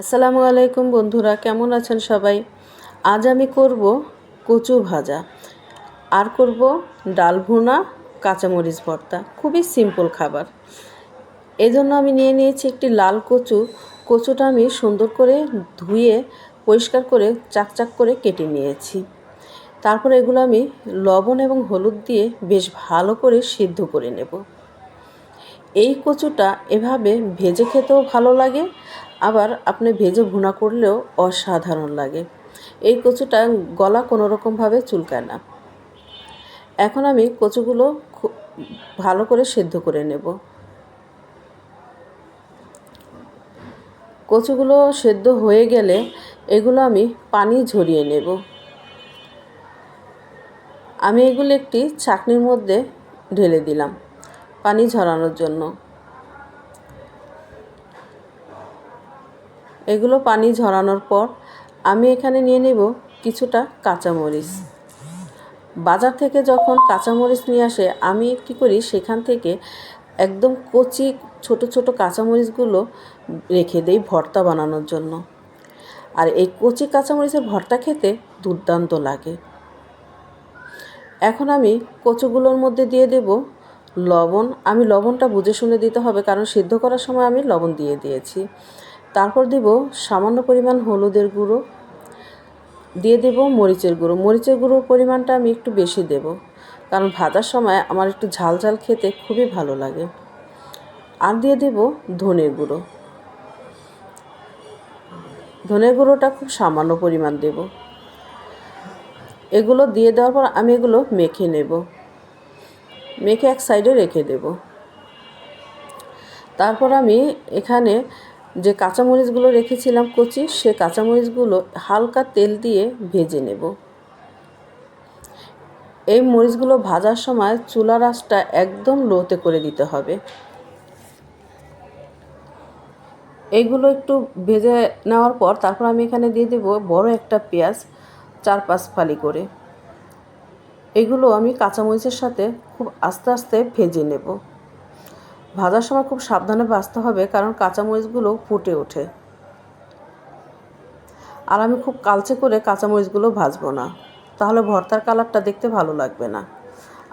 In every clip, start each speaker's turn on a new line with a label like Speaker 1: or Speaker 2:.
Speaker 1: আসসালামু আলাইকুম বন্ধুরা, কেমন আছেন সবাই? আজ আমি করব কচু ভাজা। আর করব ডাল ভুনা, কাঁচামরিচ ভর্তা। খুবই সিম্পল খাবার। এই জন্য আমি নিয়ে নিয়েছি একটি লাল কচু। কচুটা আমি সুন্দর করে ধুয়ে, পরিষ্কার করে চাকচাক করে কেটে নিয়েছি। তারপর এগুলো আমি লবণ এবং হলুদ দিয়ে বেশ ভালো করে সিদ্ধ করে নেব। এই কচুটা এভাবে ভেজে খেতেও ভালো লাগে, আবার আপনি ভেজে ভুনা করলেও অসাধারণ লাগে। এই কচুটা গলা কোনো রকমভাবে চুলকায় না। এখন আমি কচুগুলো ভালো করে সেদ্ধ করে নেব। কচুগুলো সেদ্ধ হয়ে গেলে এগুলো আমি পানি ঝরিয়ে নেব। আমি এগুলো একটি চাকনির মধ্যে ঢেলে দিলাম। পানি ঝরানোর জন্য। এগুলো পানি ঝরানোর পর আমি এখানে নিয়ে নেব কিছুটা কাঁচামরিচ। বাজার থেকে যখন কাঁচামরিচ নিয়ে আসে, আমি কী করি, সেখান থেকে একদম কচি ছোট ছোট কাঁচামরিচগুলো রেখে দেই ভর্তা বানানোর জন্য। আর এই কচি কাঁচামরিচের ভর্তা খেতে দুর্দান্ত লাগে। এখন আমি কচুগুলোর মধ্যে দিয়ে দেব লবণ, আমি লবণটা বুঝে শুনে দিতে হবে, কারণ সিদ্ধ করার সময় আমি লবণ দিয়ে দিয়েছি। তারপর দেব সামান্য পরিমাণ হলুদের গুঁড়ো, দিয়ে দেব মরিচের গুঁড়ো। মরিচের গুঁড়োর পরিমাণটা আমি একটু বেশি দেব, কারণ ভাজার সময় আমার একটু ঝাল ঝাল খেতে খুবই ভালো লাগে। আর দিয়ে দেব ধনের গুঁড়ো। ধনের গুঁড়োটা খুব সামান্য পরিমাণ দেব। এগুলো দিয়ে দেওয়ার পর আমি এগুলো মেখে নেব। মেখে এক সাইডে রেখে দেব। তারপর আমি এখানে যে কাঁচামরিচগুলো রেখেছিলাম কচি, সে কাঁচামরিচগুলো হালকা তেল দিয়ে ভেজে নেব। এই মরিচগুলো ভাজার সময় চুলার আঁচটা একদম লোতে করে দিতে হবে। এইগুলো একটু ভেজে নেওয়ার পর তারপর আমি এখানে দিয়ে দেব বড় একটা পেঁয়াজ, চার পাঁচ ফালি করে। এগুলো আমি কাঁচামরিচের সাথে খুব আস্তে আস্তে ভেজে নেব। ভাজার সময় খুব সাবধানে ভাজতে হবে কারণ কাঁচামরিচগুলো ফুটে ওঠে। আর আমি খুব কালচে করে কাঁচামরিচগুলো ভাজবো না। তাহলে ভর্তার কালারটা দেখতে ভালো লাগবে না।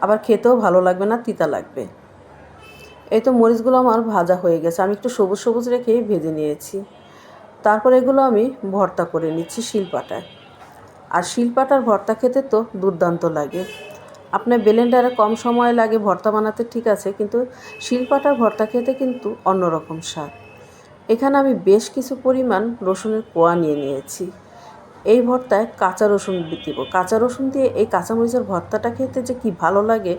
Speaker 1: আবার খেতেও ভালো লাগবে না, তিতা লাগবে। এই তো মরিচগুলো আমার ভাজা হয়ে গেছে। আমি একটু সবুজ সবুজ রেখেই ভেজে নিয়েছি। তারপর এগুলো আমি ভর্তা করে নিচ্ছি শিলপাটায়। আর শিলপাটার ভর্তা খেতে তো দুর্দান্ত লাগে। আপনার বেলেন্ডারে কম সময় লাগে ভর্তা বানাতে, ঠিক আছে, কিন্তু শিলপাটার ভর্তা খেতে কিন্তু অন্যরকম স্বাদ। এখানে আমি বেশ কিছু পরিমাণ রসুনের কোয়া নিয়ে নিয়েছি। এই ভর্তায় কাঁচা রসুন দিব। কাঁচা রসুন দিয়ে এই কাঁচামরিচের ভর্তাটা খেতে যে কি ভালো লাগে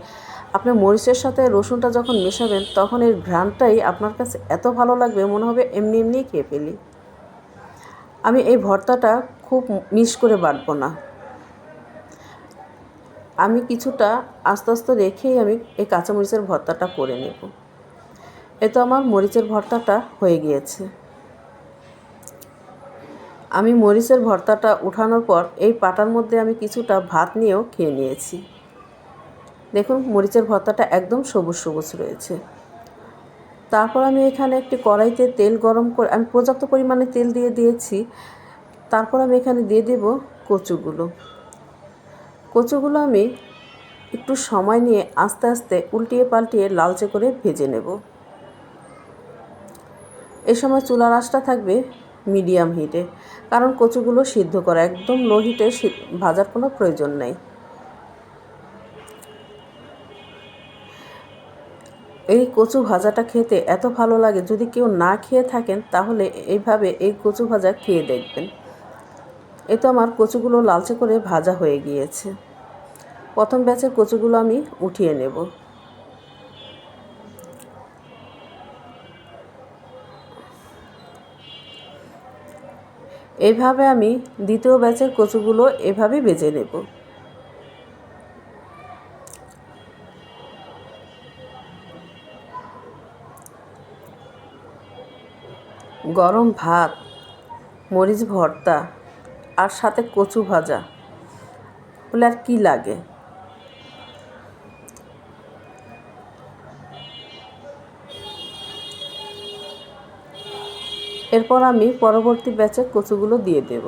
Speaker 1: আপনি মরিচের সাথে রসুনটা যখন মেশাবেন, তখন এর ঘ্রাণটাই আপনার কাছে এত ভালো লাগবে, মনে হবে এমনি এমনিই খেয়ে ফেলি। আমি এই ভর্তাটা খুব মিস করে বাটবো না। আমি কিছুটা আস্তে আস্তে রেখেই আমি এই কাঁচামরিচের ভর্তাটা করে নেব। এ তো আমার মরিচের ভর্তাটা হয়ে গিয়েছে। আমি মরিচের ভর্তাটা উঠানোর পর এই পাটার মধ্যে আমি কিছুটা ভাত নিয়েও খেয়ে নিয়েছি। দেখুন, মরিচের ভর্তাটা একদম সবুজ সবুজ রয়েছে। তারপর আমি এখানে একটি কড়াইতে তেল গরম করে, আমি পর্যাপ্ত পরিমাণে তেল দিয়ে দিয়েছি। তারপর আমি এখানে দিয়ে দেব কচুগুলো। কচুগুলো আমি একটু সময় নিয়ে আস্তে আস্তে উল্টিয়ে পাল্টিয়ে লালচে করে ভেজে নেব। এ সময় চুলার আঁচটা থাকবে মিডিয়াম হিটে, কারণ কচুগুলো সিদ্ধ করা একদম লো হিটে ভাজার কোনো প্রয়োজন নেই। এই কচু ভাজাটা খেতে এত ভালো লাগে, যদি কেউ না খেয়ে থাকেন তাহলে এইভাবে এই কচু ভাজা খেয়ে দেখবেন। এ তো আমার কচুগুলো লালচে করে ভাজা হয়ে গিয়েছে। প্রথম ব্যাচের কচুগুলো আমি উঠিয়ে নেব। এভাবে আমি দ্বিতীয় ব্যাচের কচুগুলো এভাবে বেজে নেব। গরম ভাত, মরিচ ভর্তা আর সাথে কচু ভাজা। বলে আর কী লাগে? এরপর আমি পরবর্তী ব্যাচে কচুগুলো দিয়ে দেব।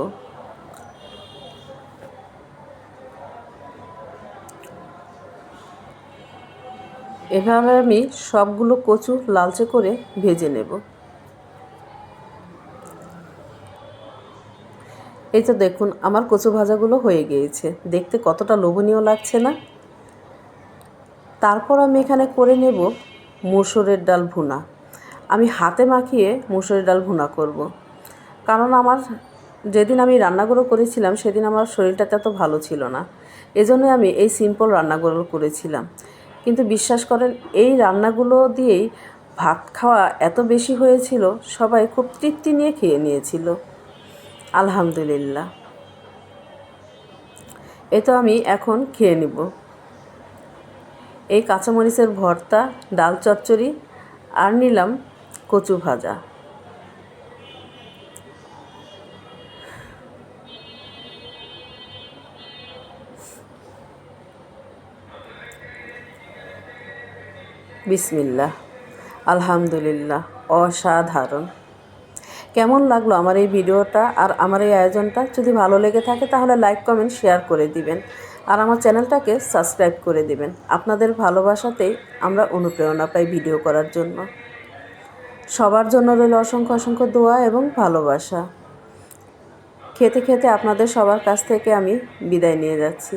Speaker 1: এভাবে আমি সবগুলো কচু লালচে করে ভেজে নেব। এই তো দেখুন, আমার কচু ভাজাগুলো হয়ে গিয়েছে। দেখতে কতটা লোভনীয় লাগছে না? তারপর আমি এখানে করে নেব মুসুরের ডাল ভুনা। আমি হাতে মাখিয়ে মুসুরের ডাল ভুনা করব। কারণ আমার যেদিন আমি রান্নাগুলো করেছিলাম, সেদিন আমার শরীরটা এত ভালো ছিল না। এজন্য আমি এই সিম্পল রান্নাগুলো করেছিলাম। কিন্তু বিশ্বাস করেন, এই রান্নাগুলো দিয়েই ভাত খাওয়া এত বেশি হয়েছিল, সবাই খুব তৃপ্তি নিয়ে খেয়ে নিয়েছিল। আলহামদুলিল্লাহ। এ তো আমি এখন খেয়ে নিব। এই কাঁচামরিচের ভর্তা, ডাল চচ্চড়ি আর নিলাম কচু ভাজা। বিসমিল্লাহ। আলহামদুলিল্লাহ। অসাধারণ। কেমন লাগল আমার এই ভিডিওটা আর আমার এই আয়োজনটা? যদি ভালো লেগে থাকে তাহলে লাইক কমেন্ট শেয়ার করে দিবেন। আর আমার চ্যানেলটাকে সাবস্ক্রাইব করে দিবেন। আপনাদের ভালোবাসাতেই আমরা অনুপ্রেরণা পাই ভিডিও করার জন্য। সবার জন্য রইল অসংখ্য অসংখ্য দোয়া এবং ভালোবাসা। খেতে খেতে আপনাদের সবার কাছ থেকে আমি বিদায় নিয়ে যাচ্ছি।